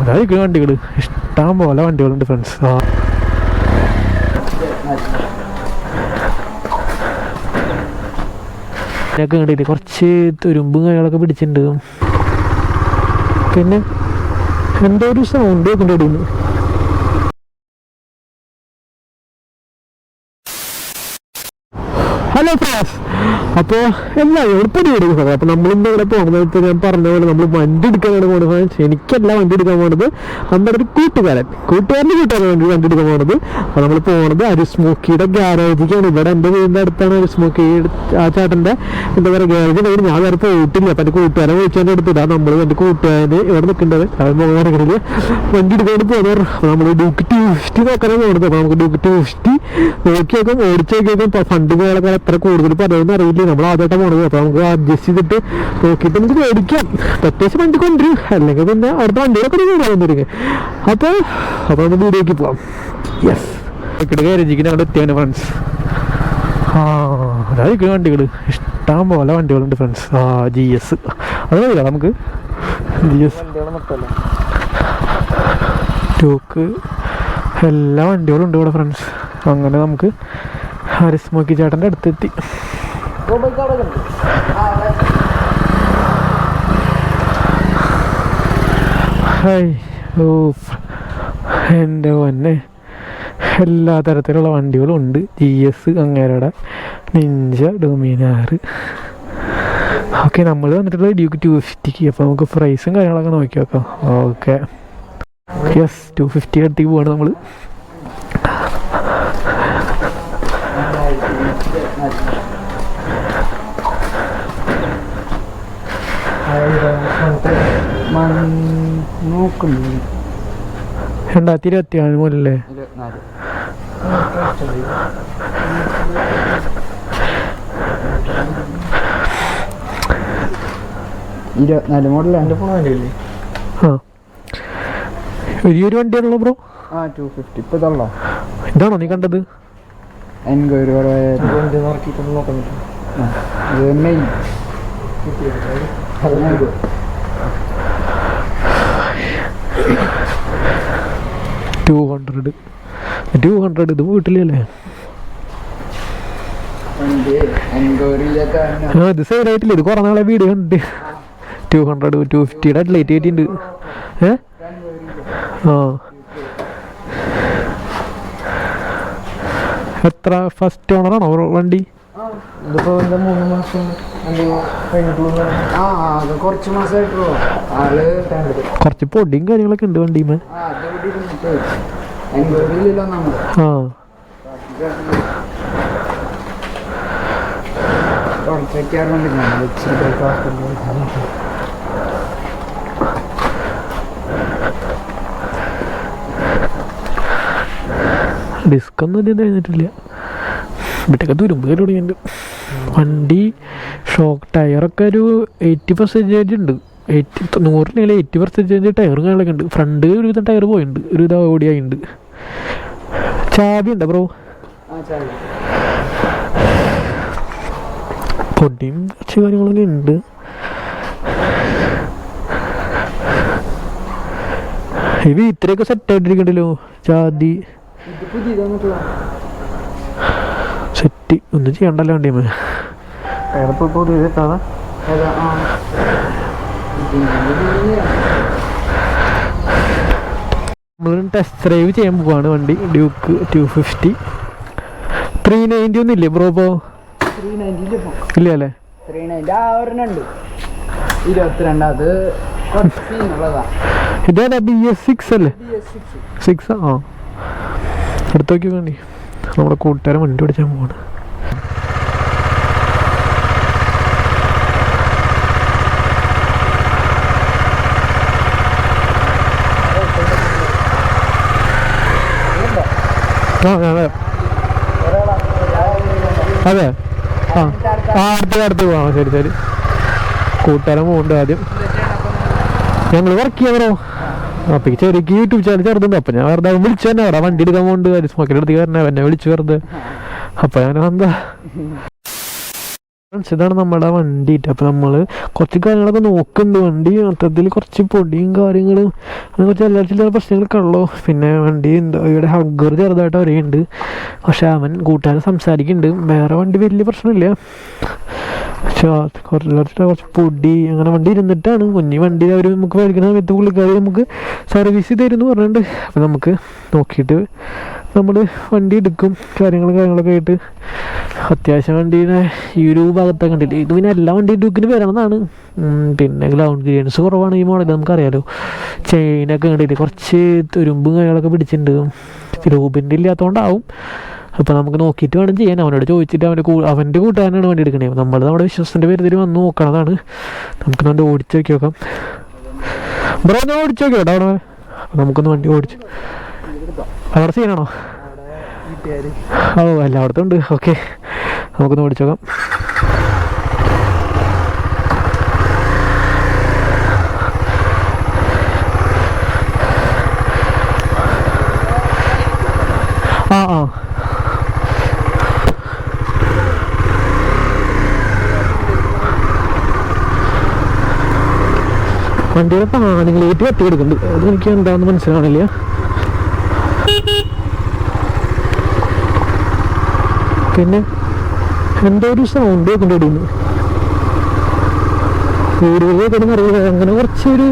അതായിരിക്കും വണ്ടികൾ ഇഷ്ടം പോലെ വണ്ടികളുണ്ട് ഫ്രണ്ട്സ് ആ. ഇതൊക്കെ കണ്ടില്ലേ? കുറച്ച് തുരുമ്പും കാര്യങ്ങളൊക്കെ പിടിച്ചിട്ടുണ്ട്. പിന്നെ എന്തോ ഒരു സൗണ്ട് കേൾക്കുന്നുണ്ട് ഇടയിൽ നിന്ന് ഹലോ ഫ്രാസ് അപ്പോൾ എല്ലാവരും എളുപ്പം സാറേ അപ്പോൾ നമ്മളിന്ന് ഇവിടെ പോകുന്നത് ഞാൻ പറഞ്ഞ പോലെ നമ്മൾ വണ്ടി എടുക്കാനാണ് പോകുന്നത് ഫ്രാൻസ് എനിക്കല്ല വണ്ടി എടുക്കാൻ പോകുന്നത് നമ്മുടെ ഒരു കൂട്ടുകാരൻ. കൂട്ടുകാരന്റെ കൂട്ടുകാരൻ വേണ്ടി വണ്ടി എടുക്കാൻ പോകുന്നത് അപ്പോൾ നമ്മൾ പോകുന്നത് അരിസ്മോക്കിയുടെ ഗ്യാരേജിക്കാണ് ഇവിടെ എന്റെ വീടിന്റെ അടുത്താണ് അരിസ്മോക്കി ആ ചേട്ടന്റെ എന്താ പറയുക ഗ്യാരേജ് അവിടെ ഞാൻ വേറെ പോയിട്ടില്ല. അപ്പം എന്റെ കൂട്ടുകാരൻ വിളിച്ചതിന്റെ അടുത്തില്ല നമ്മൾ എന്റെ കൂട്ടുകാരന് ഇവിടെ നിൽക്കേണ്ടത് അവൻ മോഹനഗറിൽ വണ്ടി എടുക്കാൻ പോകുന്നവർ നമ്മൾ ഡ്യൂക്ക് ടു ഫിഫ്റ്റി നോക്കാനാണ് പോകുന്നത് അപ്പോൾ നമുക്ക് ഡ്യൂക്ക് ടു ഫിഫ്റ്റി നോക്കി നോക്കും ഫണ്ടിങ് നോക്കി കാര്യങ്ങളൊക്കെ എത്ര കൂടുതൽ പറയുമെന്ന് അറിയില്ല. നമ്മൾ ആദ്യമായിട്ട് പോണത്. അപ്പോൾ നമുക്ക് അഡ്ജസ്റ്റ് ചെയ്തിട്ട് നോക്കിയിട്ട് നമുക്ക് മേടിക്കാം പ്രത്യേകിച്ച് വണ്ടി കൊണ്ടുവരും അല്ലെങ്കിൽ പിന്നെ അവിടുത്തെ വണ്ടികളൊക്കെ കൊണ്ടുവരാൻ വന്നിരിക്കും. അപ്പോൾ അപ്പോൾ നമുക്ക് വീഡിയോക്ക് പോവാം. യെസ് ഇവിടെ കയറിയിരിക്കും എത്തിയാണ് ഫ്രണ്ട്സ് ആ അതായിരിക്കും വണ്ടികൾ ഇഷ്ടം പോലെ വണ്ടികളുണ്ട് ഫ്രണ്ട്സ് ആ ജി എസ് അത് മതിയോ നമുക്ക്? ജി എസ് ടൂക്ക് എല്ലാ വണ്ടികളും ഉണ്ട് ഇവിടെ ഫ്രണ്ട്സ് അങ്ങനെ നമുക്ക് ഹരിസ്മോക്കി ചേട്ടന്റെ അടുത്തെത്തി. ഹായ് ഓ എന്റെ പൊന്നെ. എല്ലാ തരത്തിലുള്ള വണ്ടികളും ഉണ്ട് ജി എസ് അങ്ങേരുടെ നിഞ്ച ഡൊമിനാർ ഓക്കെ നമ്മൾ വന്നിട്ടുള്ളത് ഡ്യൂക്ക് ടു ഫിഫ്റ്റിക്ക് അപ്പോൾ നമുക്ക് പ്രൈസും കാര്യങ്ങളൊക്കെ നോക്കി നോക്കാം. ഓക്കെ. യെസ് ടു ഫിഫ്റ്റി അടുത്തേക്ക് പോവാണ് നമ്മൾ രണ്ടായിരത്തി ഇരുപത്തി നാല് മുതലല്ലേ? ഇരുപത്തിനാല് മോഡൽ എന്റെ ഫോൺ വേണ്ടിയില്ലേ ആ. ഒരു വണ്ടിയാണല്ലോ ബ്രോ. ആ ടു ഫിഫ്റ്റി ഇപ്പം ഇതാണോ ഇതാണോ നീ കണ്ടത്? എൻക്വയറി ഇത് main two hundred two hundred ഇത് വീട്ടിലല്ലേ? ആ ഇത് സൈഡ് ആയിട്ടില്ല? ഇത് കുറേ നാളെ വീഡിയോ ഉണ്ട് ടു ഹൺഡ്രഡ് ടു ഫിഫ്റ്റിയുടെ ലേറ്റ് ആയിട്ടുണ്ട്. ഏ? ആ. എത്ര ഫസ്റ്റ് ഓണറാണോ വണ്ടി? ഇതിപ്പോ എന്താ മൂന്ന് മാസം കഴിഞ്ഞിട്ടുള്ളൂ. ആ കുറച്ച് മാസമായിട്ടുള്ളൂ ആൾ കുറച്ച് പൊടിയും കാര്യങ്ങളൊക്കെ ഉണ്ട് വണ്ടിമേ. ആ തുടച്ചേക്കാറുണ്ട് ഞാൻ വെച്ചിട്ട് ഡിസ്ക് ഒന്നും ഇല്ല കഴിഞ്ഞിട്ടില്ല. ഇവിടെയൊക്കെ തുരുമ്പ് തുടങ്ങിയിട്ടുണ്ട് വണ്ടി ഷോക്ക് ടയറൊക്കെ ഒരു എയ്റ്റി പെർസെന്റേജ് ഉണ്ട്. എയ്റ്റി നൂറിനെങ്കിലും എയ്റ്റി പെർസെന്റേജ് ടയറും കാര്യങ്ങളൊക്കെ ഉണ്ട്. ഫ്രണ്ട് ഒരുവിധം ടയർ പോയിട്ടുണ്ട് ഒരുവിധം ഓടിയായിട്ടുണ്ട് ചാവി ഉണ്ടോ ബ്രോ പൊടിയും കുറച്ച് കാര്യങ്ങളൊക്കെ ഉണ്ട്. ഇത് ഇത്രയൊക്കെ സെറ്റ് ആയിട്ടിരിക്കണ്ടല്ലോ? ജാതി വന്നിട്ടുള്ള സെറ്റ്. ഒന്നും ചെയ്യണ്ടല്ലോ വണ്ടി നമ്മൾ ടെസ്റ്റ് ഡ്രൈവ് ചെയ്യാൻ പോവാണ് വണ്ടി. Duke two fifty three ninety ഒന്നും ഇല്ലേ ബ്രോ ഇപ്പോൾ നയന്റിയിൽ ഇല്ല അല്ലേ? ത്രീ നയന്റി ആ ഒരെണ്ണുണ്ട് ഇരുപത്തിരണ്ട്. അത് ഇതേതാ ബി എസ് സിക്സ് അല്ലേ? സിക്സ് ആ. എടുത്ത് വേണ്ടി നമ്മുടെ കൂട്ടുകാരൻ വണ്ടി പിടിച്ചാൽ പോവാണ്. അതെ. ആ അടുത്ത് അടുത്ത് പോവാം. ശരി ശരി. കൂട്ടുകാരൻ പോകുന്നുണ്ട് ആദ്യം. ഞങ്ങൾ വർക്ക് ചെയ്യാറോ അപ്പൊ ചെറിയ യൂട്യൂബ് ചാനൽ ചെറുതുണ്ട് അപ്പൊ ഞാൻ വെറുതെ വിളിച്ചു തന്നെ അവിടെ വണ്ടി എടുക്കാൻ പോണ്ട് സ്മോക്കിന്റെ അടുത്ത് കയറണേ എന്നെ വിളിച്ചു വെറുതെ. അപ്പൊ ഞാൻ എന്താ? ഇതാണ് നമ്മുടെ വണ്ടി. അപ്പൊ നമ്മൾ കുറച്ച് കാര്യങ്ങളൊക്കെ നോക്കുന്നുണ്ട്. വണ്ടി മൊത്തത്തിൽ കുറച്ച് പൊടിയും കാര്യങ്ങളും കുറച്ച് എല്ലാ ചില പ്രശ്നങ്ങളൊക്കെ ഉള്ളൂ പിന്നെ വണ്ടി എന്താ ഇവിടെ ഹഗ്ഗർ ചെറുതായിട്ട് അറിയുന്നുണ്ട് പക്ഷെ അവൻ കൂട്ടുകാരൻ സംസാരിക്കുന്നുണ്ട്. വേറെ വണ്ടി വലിയ പ്രശ്നമില്ല. പക്ഷേ കുറച്ച് കുറച്ച് പൊടി അങ്ങനെ വണ്ടി ഇരുന്നിട്ടാണ് കുഞ്ഞി വണ്ടിയിൽ അവർ നമുക്ക് മേടിക്കുന്ന സമയത്ത് പുള്ളിക്കാർ നമുക്ക് സർവീസ് ചെയ്തിരുന്നു പറഞ്ഞിട്ട് അപ്പം നമുക്ക് നോക്കിയിട്ട് നമ്മൾ വണ്ടി എടുക്കും. കാര്യങ്ങളും കാര്യങ്ങളൊക്കെ ആയിട്ട്. അത്യാവശ്യം വണ്ടീനെ ഈ ഒരു ഭാഗത്തൊക്കെ കണ്ടിട്ട് ഇത് പിന്നെ എല്ലാ വണ്ടി ഡ്യൂക്കിന് വരണമെന്നാണ് പിന്നെ ഗ്രൗണ്ട് ക്ലിയറൻസ് കുറവാണ് ഈ മോഡൽ നമുക്കറിയാലോ. ചെയിനൊക്കെ കണ്ടില്ലേ കുറച്ച് തുരുമ്പും കാര്യങ്ങളൊക്കെ പിടിച്ചിട്ടുണ്ട്. രൂപിന്റെ ഇല്ലാത്തതുകൊണ്ടാവും അപ്പോൾ നമുക്ക് നോക്കിയിട്ട് വേണം ചെയ്യാൻ. അവനോട് ചോദിച്ചിട്ട് അവന്റെ കൂ അവന്റെ കൂട്ടുകാരനാണ് വണ്ടി എടുക്കണേ. നമ്മൾ നമ്മുടെ വിശ്വാസത്തിന്റെ പേരിൽ വന്ന് നോക്കണതാണ് നമുക്ക് നല്ല ഓടിച്ച് നോക്കി നോക്കാം. ബ്രോ ഞാൻ ഓടിച്ച് നോക്കി കേട്ടോ അവിടെ നമുക്കൊന്ന് വണ്ടി ഓടിച്ചു. അവിടെ സീനാണോ? ഓ എല്ലായിടത്തും ഉണ്ട്. ഓക്കെ. നമുക്കൊന്ന് ഓടിച്ചു നോക്കാം ആ ആ വണ്ടിയുടെ നിങ്ങൾ കത്തിയെടുക്കുന്നുണ്ട് അത് എനിക്ക് എന്താണെന്ന് മനസ്സിലാവണില്ല. പിന്നെ എന്തോ ഒരു സൗണ്ട് നിന്ന് വീടുകളിൽ കിടന്ന് അറിയില്ല. അങ്ങനെ കുറച്ചൊരു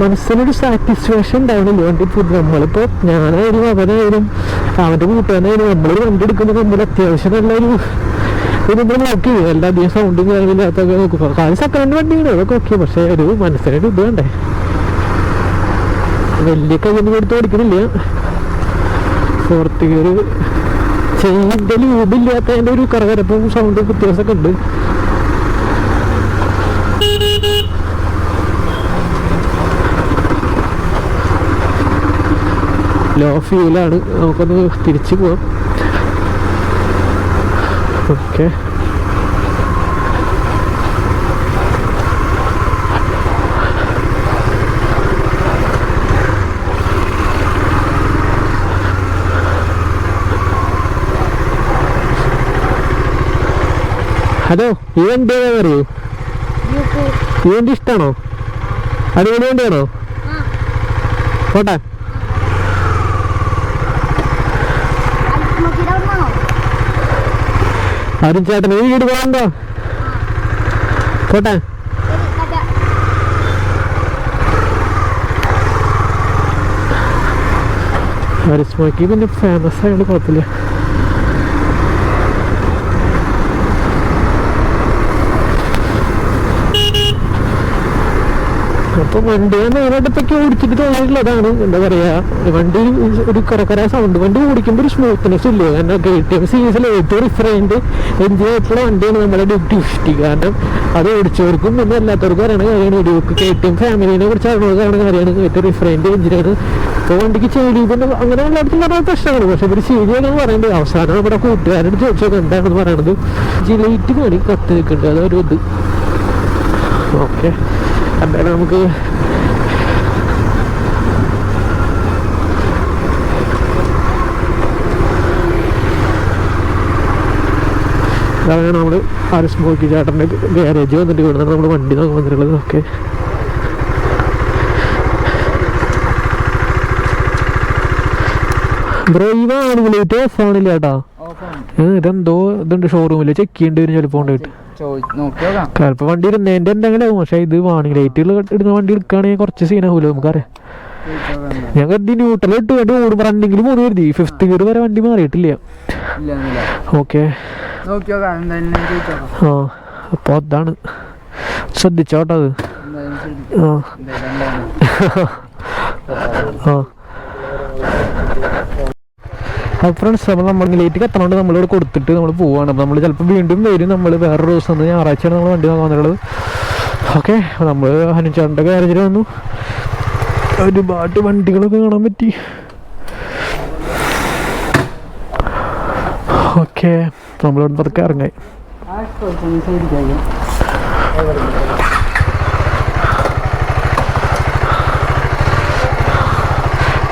മനസ്സിനൊരു സാറ്റിസ്ഫാക്ഷൻ ഉണ്ടാവണില്ല. വണ്ടി പുതിയ നമ്മളിപ്പോൾ ഞാനായാലും അവനായാലും അവന്റെ കൂട്ടുകാരനായാലും നമ്മളൊരു വണ്ടി എടുക്കുമ്പോൾ നമ്മൾ അത്യാവശ്യം നല്ലൊരു നമ്മൾ നോക്കി. എല്ലാ ദിവസവും ഉണ്ടെങ്കിൽ അതിനകത്തൊക്കെ നോക്കും. കാര്യം സെക്കൻഡ് വണ്ടിയാണ് അതൊക്കെ ഓക്കെ പക്ഷേ ഒരു മനസ്സിനൊരു ഇത് വേണ്ടേ? വലിയ കയ്യൊന്നും കൊടുത്ത് ഓടിക്കുന്നില്ല ഫോർത്ത് ഗിയർ ചെയിന്റെ ലൂബില്ലാത്തതിന്റെ ഒരു കറകരപ്പും സൗണ്ട് വ്യത്യാസമൊക്കെ ഉണ്ട്. ലോ ഫ്യൂലാണ് നമുക്കൊന്ന് തിരിച്ചു പോവാം. ഓക്കെ. ഹലോ ഏതാ അറിയൂ? വണ്ടി ഇഷ്ടമാണോ അടിപൊളി വണ്ടിയാണോ? പോട്ടെ. അരുൺ ചേട്ടൻ ഈ വീട് പോകണ്ടോ അരിസ്മാക്കി പിന്നെ ഫേമസ് ആയതുകൊണ്ട് കുഴപ്പമില്ല. അപ്പൊ വണ്ടി നേരിട്ടപ്പൊക്കെ ഓടിച്ചിട്ട് തോന്നിയിട്ടുള്ളതാണ് എന്താ പറയാ വണ്ടി ഒരു കറക്കര സൗണ്ട്. വണ്ടി ഓടിക്കുമ്പോൾ ഒരു സ്മൂത്ത്നെസ് ഇല്ല. കാരണം കെ ടി എം സീരീസിൽ ഏറ്റവും റിഫറൈൻഡ് എഞ്ചിൻ ആയിട്ടുള്ള വണ്ടിയാണ് നമ്മുടെ ഡ്യൂട്ടി ഫിഫ്റ്റി കാരണം അത് ഓടിച്ചവർക്കും പിന്നെ അല്ലാത്തവർക്കും അറിയണ കാര്യമാണ്. ഒരു കെ ടി എം ഫാമിലിനെ കുറിച്ച് അറിയണ കാര്യമാണ്. ഏറ്റവും റിഫറൈൻഡ് എഞ്ചിനാണ് അപ്പോൾ വണ്ടിക്ക് പിന്നെ അങ്ങനെ എല്ലായിടത്തും പറഞ്ഞ പ്രശ്നമാണ് പക്ഷെ ഒരു ശരിയാണെന്ന് പറയുന്നത് അവസാനം നമ്മുടെ കൂട്ടുകാരോട് ചോദിച്ചോക്കെ എന്താണെന്ന് പറയണത്. ജിലേറ്റ് പണി കത്ത് നിൽക്കുന്നുണ്ട് അതൊരു ഇത്. ഓക്കെ. എന്തായാലും നമുക്ക് അതാണ് നമ്മൾ ആരും സ്മോക്കി ചേട്ടന്റെ ഗ്യാരേജ് വന്നിട്ട് ഇവിടുന്ന് നമ്മൾ വണ്ടി നോക്കാൻ വന്നിട്ടുള്ളത്. ഓക്കെ ബ്രോ ഈ വാണികളേറ്റ് ഫോണില്ല ചേട്ടാ ഏ, ഇതെന്തോ ഇതുണ്ട് ഷോറൂമിൽ ചെക്ക് ചെയ്യേണ്ടി വരും. ചിലപ്പോൾ കൊണ്ടുപോയിട്ട് ചിലപ്പോൾ വണ്ടി ഇടുന്നതിന്റെ എന്തെങ്കിലും ആവും പക്ഷേ ഇത് വാണിംഗ് ലൈറ്റുകൾ ഇടുന്ന വണ്ടി എടുക്കുകയാണെങ്കിൽ കുറച്ച് സീനാവൂലോ നമുക്കറിയാം. ഞാൻ കരുതി ന്യൂട്രൽ ഇട്ട്. വേണ്ടി ഓടുമ്പോൾ റണ്ണിങ്ങിൽ പോകുന്നു കരുതി. ഫിഫ്ത്ത് ഗിയർ വരെ വണ്ടി മാറിയിട്ടില്ല. ഓക്കെ. ആ അപ്പോൾ അതാണ്. ശ്രദ്ധിച്ചോട്ടോ അത്. ആ. ആ. അപ്പോൾ ഫ്രണ്ട്സ് നമ്മൾ നമ്മൾ ലേറ്റ് എത്തണോണ്ട് നമ്മളിവിടെ കൊടുത്തിട്ട് നമ്മൾ പോവാണ്. അപ്പോൾ നമ്മൾ ചിലപ്പോൾ വീണ്ടും വരും. നമ്മൾ വേറൊരു ദിവസം ഒന്ന് ഞായറാഴ്ചയാണ് നമ്മൾ വണ്ടി വന്നിട്ടുള്ളത്. ഓക്കെ നമ്മൾ ഹനുചാറിന്റെ ഗാരേജിൽ വന്നു. ഒരുപാട് വണ്ടികളൊക്കെ കാണാൻ പറ്റി. ഓക്കെ നമ്മളിവിടെ പതുക്കെ ഇറങ്ങായി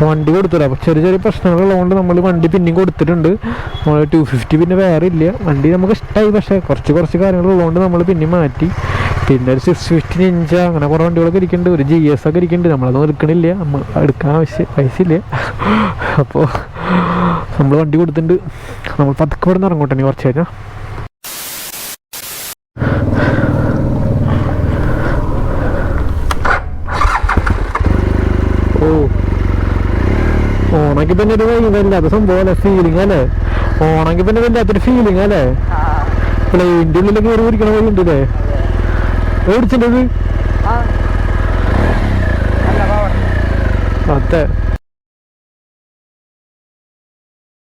വണ്ടി കൊടുത്തില്ല. അപ്പോൾ ചെറിയ ചെറിയ പ്രശ്നങ്ങളുള്ളതുകൊണ്ട് നമ്മൾ വണ്ടി പിന്നെയും കൊടുത്തിട്ടുണ്ട്. നമ്മൾ ടു ഫിഫ്റ്റി പിന്നെ വേറെ ഇല്ല. വണ്ടി നമുക്ക് ഇഷ്ടമായി പക്ഷേ കുറച്ച് കുറച്ച് കാര്യങ്ങളുള്ളതുകൊണ്ട് നമ്മൾ പിന്നെ മാറ്റി. പിന്നെ ഒരു സിക്സ് ഫിഫ്റ്റി ഇഞ്ച അങ്ങനെ കുറേ വണ്ടികളൊക്കെ ഇരിക്കുന്നുണ്ട്. ഒരു ജി എസ് ഒക്കെ ഇരിക്കുന്നുണ്ട്. നമ്മളതൊന്നും എടുക്കണില്ല. നമ്മൾ എടുക്കാൻ ആവശ്യം പൈസ ഇല്ല. അപ്പോൾ നമ്മൾ വണ്ടി കൊടുത്തിട്ടുണ്ട്. നമ്മൾ പതുക്കെ ഇവിടെ നിന്ന് ഇറങ്ങോട്ടെ ഇനി കുറച്ച് കഴിഞ്ഞാൽ ഓ. ഓണക്ക് പിന്നെ ഒരു വല്ലാത്ത സംഭവം ഫീലിംഗ് അല്ലേ? ഓണാക്കി പിന്നെ വല്ലാത്തൊരു ഫീലിംഗ് അല്ലേ? പ്ലെയിന്റെ ഉള്ളിൽ കയറി ഇരിക്കണ വഴി ഉണ്ട് അല്ലേ ഓടിച്ചിട്ടത് അതെ.